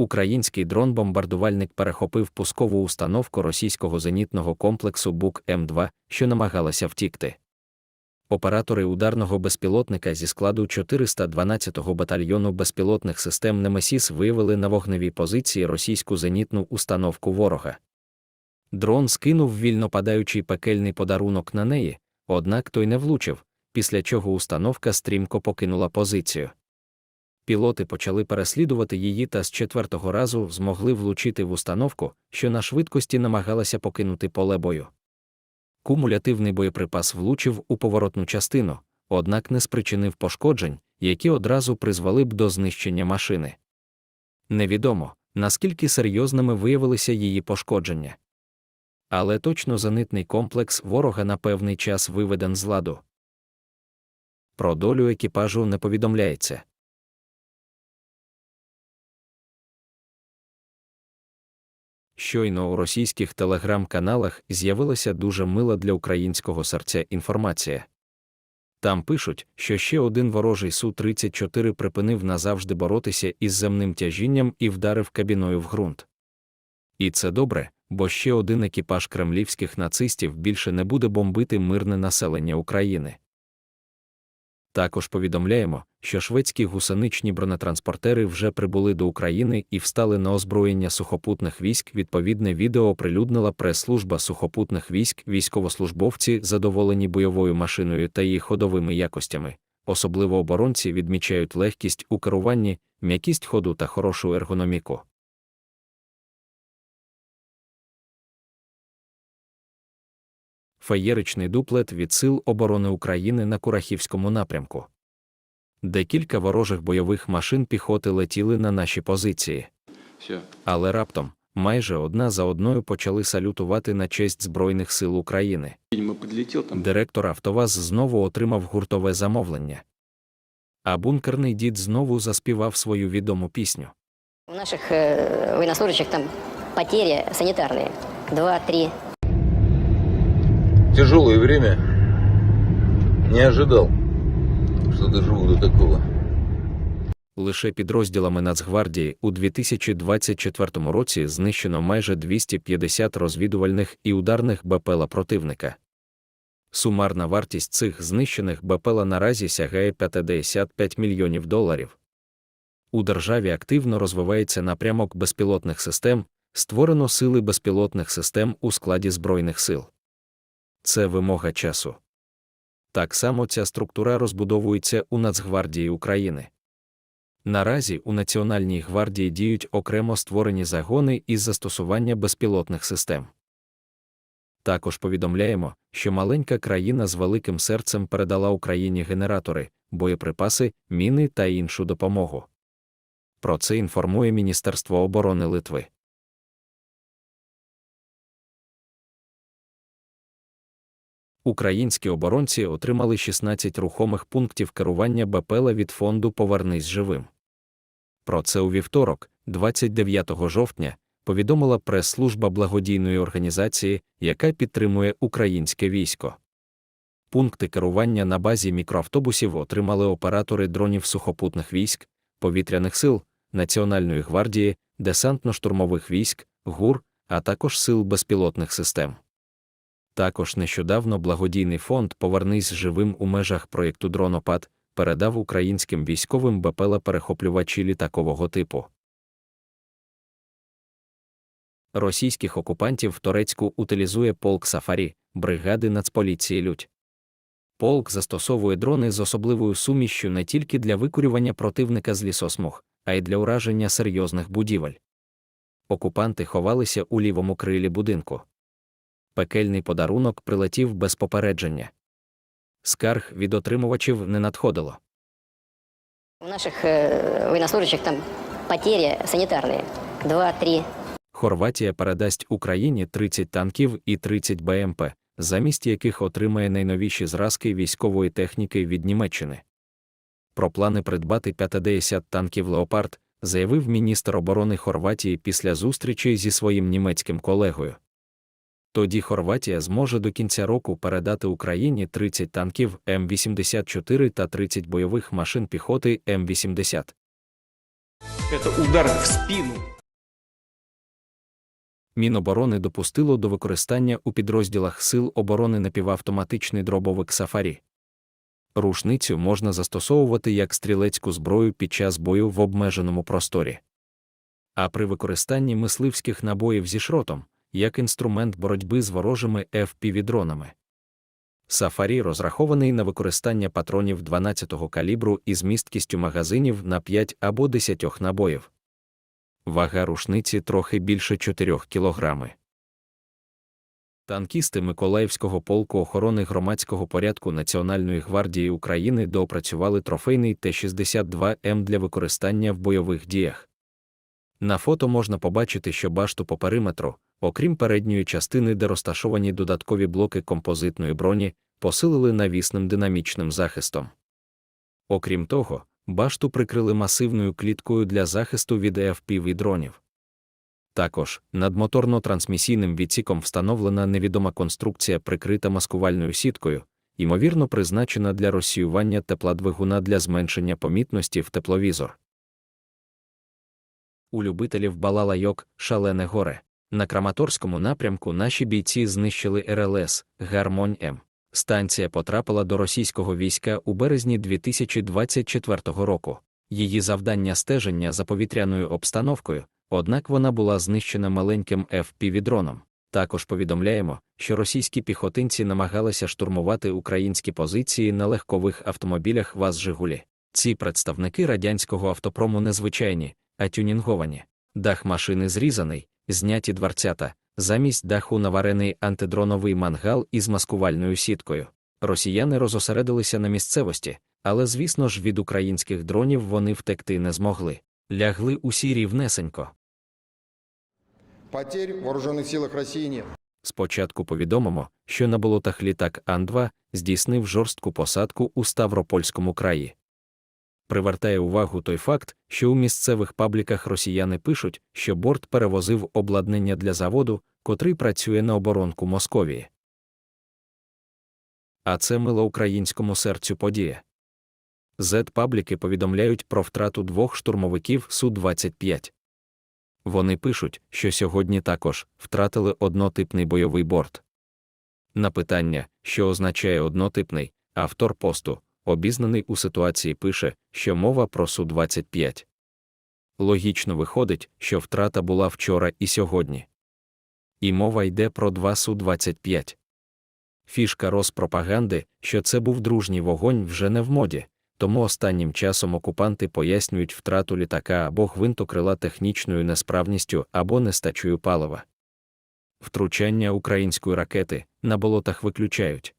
Український дрон-бомбардувальник перехопив пускову установку російського зенітного комплексу Бук М2, що намагалася втікти. Оператори ударного безпілотника зі складу 412-го батальйону безпілотних систем Немесіс виявили на вогневій позиції російську зенітну установку ворога. Дрон скинув вільно падаючий пекельний подарунок на неї, однак той не влучив, після чого установка стрімко покинула позицію. Пілоти почали переслідувати її та з четвертого разу змогли влучити в установку, що на швидкості намагалася покинути поле бою. Кумулятивний боєприпас влучив у поворотну частину, однак не спричинив пошкоджень, які одразу призвели б до знищення машини. Невідомо, наскільки серйозними виявилися її пошкодження. Але точно зенитний комплекс ворога на певний час виведен з ладу. Про долю екіпажу не повідомляється. Щойно у російських телеграм-каналах з'явилася дуже мила для українського серця інформація. Там пишуть, що ще один ворожий Су-34 припинив назавжди боротися із земним тяжінням і вдарив кабіною в ґрунт. І це добре, бо ще один екіпаж кремлівських нацистів більше не буде бомбити мирне населення України. Також повідомляємо, що шведські гусеничні бронетранспортери вже прибули до України і встали на озброєння сухопутних військ. Відповідне відео оприлюднила прес-служба сухопутних військ. Військовослужбовці задоволені бойовою машиною та її ходовими якостями. Особливо оборонці відмічають легкість у керуванні, м'якість ходу та хорошу ергономіку. Феєричний дуплет від Сил оборони України на Курахівському напрямку. Декілька ворожих бойових машин піхоти летіли на наші позиції. Все. Але раптом, майже одна за одною почали салютувати на честь Збройних сил України. Директор Автоваз знову отримав гуртове замовлення. А бункерний дід знову заспівав свою відому пісню. У наших э, военнослужащих там потери санитарные. Два-три. тяжелое время. Не ожидал, что доживу до такого. Лише підрозділами Нацгвардії у 2024 році знищено майже 250 розвідувальних і ударних БПЛА противника. Сумарна вартість цих знищених БПЛА наразі сягає 55 мільйонів доларів. У державі активно розвивається напрямок безпілотних систем, створено сили безпілотних систем у складі Збройних сил. Це вимога часу. Так само ця структура розбудовується у Нацгвардії України. Наразі у Національній гвардії діють окремо створені загони із застосування безпілотних систем. Також повідомляємо, що маленька країна з великим серцем передала Україні генератори, боєприпаси, міни та іншу допомогу. Про це інформує Міністерство оборони Литви. Українські оборонці отримали 16 рухомих пунктів керування БПЛА від фонду Повернись живим. Про це у вівторок, 29 жовтня, повідомила прес-служба благодійної організації, яка підтримує українське військо. Пункти керування на базі мікроавтобусів отримали оператори дронів сухопутних військ, повітряних сил, Національної гвардії, десантно-штурмових військ, ГУР, а також сил безпілотних систем. Також нещодавно благодійний фонд Повернись живим у межах проєкту Дронопад передав українським військовим БПЛА перехоплювачі літакового типу. Російських окупантів в Торецьку утилізує полк Сафарі, бригади Нацполіції Людь. Полк застосовує дрони з особливою сумішшю не тільки для викурювання противника з лісосмуг, а й для ураження серйозних будівель. Окупанти ховалися у лівому крилі будинку пекельний подарунок прилетів без попередження. Скарг від отримувачів не надходило. У наших э, военнослужащих там потери санитарные. Два-три. Хорватія передасть Україні 30 танків і 30 БМП, замість яких отримає найновіші зразки військової техніки від Німеччини. Про плани придбати 50 танків Леопард заявив міністр оборони Хорватії після зустрічі зі своїм німецьким колегою. Тоді Хорватія зможе до кінця року передати Україні 30 танків М84 та 30 бойових машин піхоти М80. Это удар в спину. Міноборони допустило до використання у підрозділах Сил оборони напівавтоматичний дробовик Сафарі. Рушницю можна застосовувати як стрілецьку зброю під час бою в обмеженому просторі. А при використанні мисливських набоїв зі шротом як інструмент боротьби з ворожими FPV-дронами. Сафарі розрахований на використання патронів 12-го калібру із місткістю магазинів на 5 або 10 набоїв. Вага рушниці трохи більше 4 кілограми. Танкісти Миколаївського полку охорони громадського порядку Національної гвардії України доопрацювали трофейний Т-62М для використання в бойових діях. На фото можна побачити, що башту по периметру, окрім передньої частини, де розташовані додаткові блоки композитної броні, посилили навісним динамічним захистом. Окрім того, башту прикрили масивною кліткою для захисту від FPV дронів. Також над моторно-трансмісійним відсіком встановлена невідома конструкція, прикрита маскувальною сіткою, ймовірно призначена для розсіювання тепла двигуна для зменшення помітності в тепловізор. У любителів балалайок шалене горе. На Краматорському напрямку наші бійці знищили РЛС Гармонь М. Станція потрапила до російського війська у березні 2024 року. Її завдання стеження за повітряною обстановкою, однак вона була знищена маленьким FPV-дроном. Також повідомляємо, що російські піхотинці намагалися штурмувати українські позиції на легкових автомобілях ВАЗ Жигулі. Ці представники радянського автопрому незвичайні, а тюнінговані. Дах машини зрізаний, зняті дверцята, замість даху наварений антидроновий мангал із маскувальною сіткою. Росіяни розосередилися на місцевості, але, звісно ж, від українських дронів вони втекти не змогли. Лягли усі рівнесенько. Потерь в вооруженных силах России нет. Спочатку повідомимо, що на болотах літак Ан-2 здійснив жорстку посадку у Ставропольському краї. Привертає увагу той факт, що у місцевих пабліках росіяни пишуть, що борт перевозив обладнання для заводу, котрий працює на оборонку Московії. А це мило українському серцю подія. Z-пабліки повідомляють про втрату двох штурмовиків Су-25. Вони пишуть, що сьогодні також втратили однотипний бойовий борт. На питання, що означає однотипний, автор посту, обізнаний у ситуації, пише, що мова про Су-25. Логічно виходить, що втрата була вчора і сьогодні. І мова йде про два Су-25. Фішка Роспропаганди, що це був дружній вогонь вже не в моді, тому останнім часом окупанти пояснюють втрату літака або гвинтокрила технічною несправністю або нестачею палива. Втручання української ракети на болотах виключають.